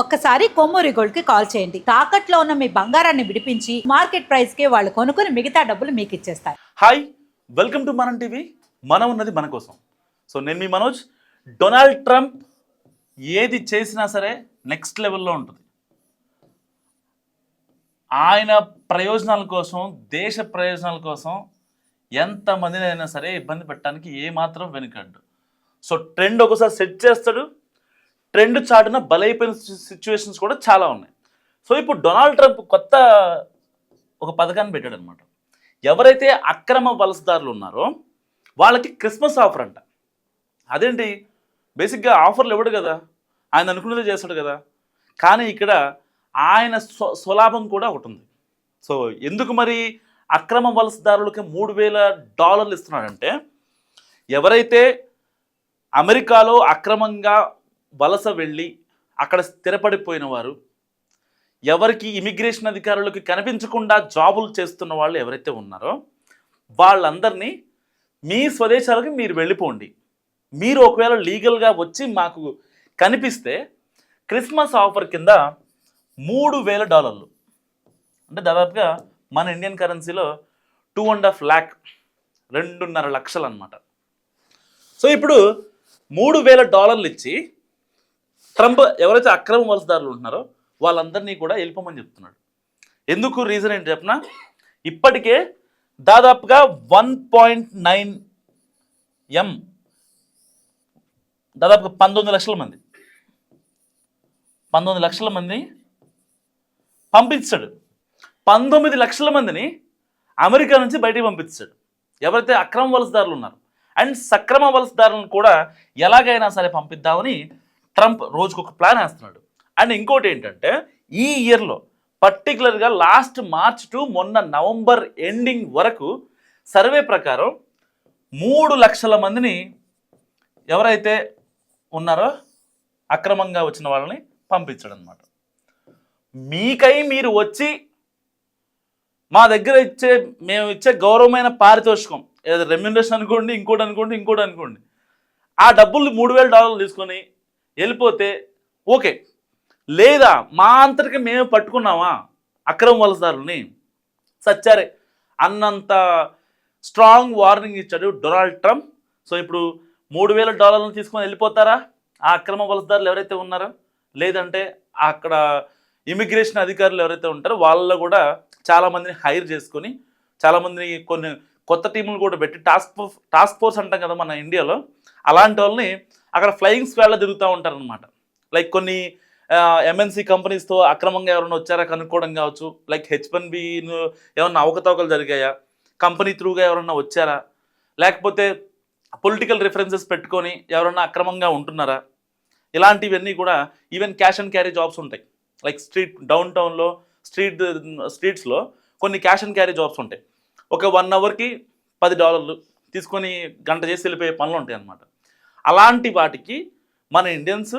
ఒక్కసారి కొమ్మూరి గోల్డ్కి కాల్ చేయండి. తాకట్లో ఉన్న మీ బంగారాన్ని విడిపించి మార్కెట్ ప్రైస్కి వాళ్ళు కొనుక్కుని మిగతా డబ్బులు మీకు ఇచ్చేస్తారు. హాయ్ వెల్కమ్ టు మనం టీవీ. మనం ఉన్నది మన కోసం. సో నేను మీ మనోజ్. డొనాల్డ్ ట్రంప్ ఏది చేసినా సరే నెక్స్ట్ లెవెల్లో ఉంటుంది. ఆయన ప్రయోజనాల కోసం దేశ ప్రయోజనాల కోసం ఎంతమందినైనా సరే ఇబ్బంది పెట్టడానికి ఏమాత్రం వెనుకడ్డు సో ట్రెండ్ ఒకసారి సెట్ చేస్తాడు. ట్రెండ్ చాటున బలైపోయిన సిచ్యువేషన్స్ కూడా చాలా ఉన్నాయి. సో ఇప్పుడు డొనాల్డ్ ట్రంప్ కొత్త ఒక పథకాన్ని పెట్టాడు అనమాట ఎవరైతే అక్రమ వలసదారులు ఉన్నారో వాళ్ళకి క్రిస్మస్ ఆఫర్ అంట. అదేంటి? బేసిక్గా ఆఫర్లు ఇవ్వడు కదా? ఆయన అనుకున్నదే చేస్తాడు కదా? కానీ ఇక్కడ ఆయన స్వ స్వలాభం కూడా ఒకటి ఉంది. సో ఎందుకు మరి అక్రమ వలసదారులకి మూడు వేల డాలర్లు ఇస్తున్నాడంటే ఎవరైతే అమెరికాలో అక్రమంగా వలస వెళ్ళి అక్కడ స్థిరపడిపోయిన వారు ఎవరికి ఇమిగ్రేషన్ అధికారులకు కనిపించకుండా జాబులు చేస్తున్న వాళ్ళు ఎవరైతే ఉన్నారో వాళ్ళందరినీ మీ స్వదేశాలకు మీరు వెళ్ళిపోండి. మీరు ఒకవేళ లీగల్గా వచ్చి మాకు కనిపిస్తే క్రిస్మస్ ఆఫర్ కింద మూడు వేల డాలర్లు. అంటే దాదాపుగా మన ఇండియన్ కరెన్సీలో టూ అండ్ హాఫ్ ల్యాక్ రెండున్నర లక్షలు అనమాట సో ఇప్పుడు మూడు వేల డాలర్లు ఇచ్చి ట్రంప్ ఎవరైతే అక్రమ వలసదారులు ఉంటున్నారో వాళ్ళందరినీ కూడా వెళ్ళిపోమని చెప్తున్నాడు. ఎందుకు రీజన్ ఏంటి చెప్పిన? ఇప్పటికే దాదాపుగా వన్ పాయింట్ నైన్ ఎం దాదాపుగా పంతొమ్మిది లక్షల మంది. పంతొమ్మిది లక్షల మంది పంపించాడు. పంతొమ్మిది లక్షల మందిని అమెరికా నుంచి బయటికి పంపించాడు. ఎవరైతే అక్రమ వలసదారులు ఉన్నారు అండ్ సక్రమ వలసదారులను కూడా ఎలాగైనా సరే పంపిద్దామని ట్రంప్ రోజుకు ఒక ప్లాన్ వేస్తున్నాడు. అండ్ ఇంకోటి ఏంటంటే ఈ ఇయర్లో పర్టికులర్గా లాస్ట్ మార్చ్ టు మొన్న నవంబర్ ఎండింగ్ వరకు సర్వే ప్రకారం మూడు లక్షల మందిని ఎవరైతే ఉన్నారో అక్రమంగా వచ్చిన వాళ్ళని పంపించడం అనమాట మీకై మీరు వచ్చి మా దగ్గర ఇచ్చే మేము ఇచ్చే గౌరవమైన పారితోషికం ఏదో రెమ్యునరేషన్ అనుకోండి ఇంకోటి అనుకోండి ఇంకోటి అనుకోండి ఆ డబ్బులు మూడు వేల డాలర్లు తీసుకొని వెళ్ళిపోతే ఓకే. లేదా మా అంతటికి మేము పట్టుకున్నామా? అక్రమ వలసదారుల్ని? సచ్చారే అన్నంత స్ట్రాంగ్ వార్నింగ్ ఇచ్చాడు డొనాల్డ్ ట్రంప్. సో ఇప్పుడు మూడు వేల డాలర్లను తీసుకొని వెళ్ళిపోతారా? ఆ అక్రమ వలసదారులు ఎవరైతే ఉన్నారో? లేదంటే అక్కడ ఇమిగ్రేషన్ అధికారులు ఎవరైతే ఉంటారో వాళ్ళలో కూడా చాలామందిని హైర్ చేసుకొని చాలామందిని కొన్ని కొత్త టీములు కూడా పెట్టి టాస్క్ ఫోర్స్ టాస్క్ ఫోర్స్ అంటాం కదా మన ఇండియాలో అలాంటి వాళ్ళని అక్కడ ఫ్లయింగ్ స్క్వాడ్లో తిరుగుతూ ఉంటారనమాట లైక్ కొన్ని ఎంఎన్సీ కంపెనీస్తో అక్రమంగా ఎవరైనా వచ్చారా కనుక్కోవడం కావచ్చు. లైక్ హెచ్ వన్ ఏమన్నా అవకతవకలు జరిగాయా? కంపెనీ త్రూగా ఎవరన్నా వచ్చారా? లేకపోతే పొలిటికల్ రిఫరెన్సెస్ పెట్టుకొని ఎవరన్నా అక్రమంగా ఉంటున్నారా? ఇలాంటివన్నీ కూడా even cash and carry jobs ఉంటాయి. లైక్ స్ట్రీట్ డౌన్ టౌన్లో స్ట్రీట్ స్ట్రీట్స్లో కొన్ని క్యాష్ అండ్ క్యారీ జాబ్స్ ఉంటాయి. ఒక వన్ అవర్కి పది డాలర్లు తీసుకొని గంట చేసి వెళ్ళిపోయే పనులు ఉంటాయి అన్నమాట అలాంటి వాటికి మన ఇండియన్స్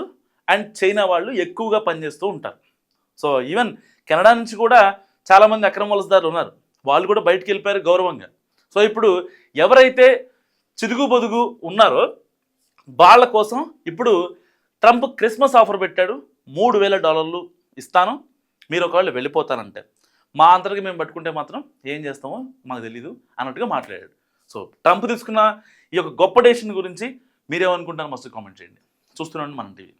అండ్ చైనా వాళ్ళు ఎక్కువగా పనిచేస్తూ ఉంటారు. సో ఈవెన్ కెనడా నుంచి కూడా చాలామంది అక్రమ వలసదారులు ఉన్నారు. వాళ్ళు కూడా బయటికి వెళ్ళిపోయారు గౌరవంగా. సో ఇప్పుడు ఎవరైతే చిదుగు బొదుగు ఉన్నారో వాళ్ళ కోసం ఇప్పుడు ట్రంప్ క్రిస్మస్ ఆఫర్ పెట్టాడు. మూడు వేల డాలర్లు ఇస్తాను. మీరు ఒకవేళ వెళ్ళిపోతానంటే. మా అంతటికి మేము పట్టుకుంటే మాత్రం ఏం చేస్తామో మాకు తెలీదు అన్నట్టుగా మాట్లాడాడు. సో ట్రంప్ తీసుకున్న ఈ యొక్క గొప్ప డేషన్ గురించి మీరేమనుకుంటారు మస్తు కామెంట్ చేయండి. చూస్తున్నాను మనం టీవీ.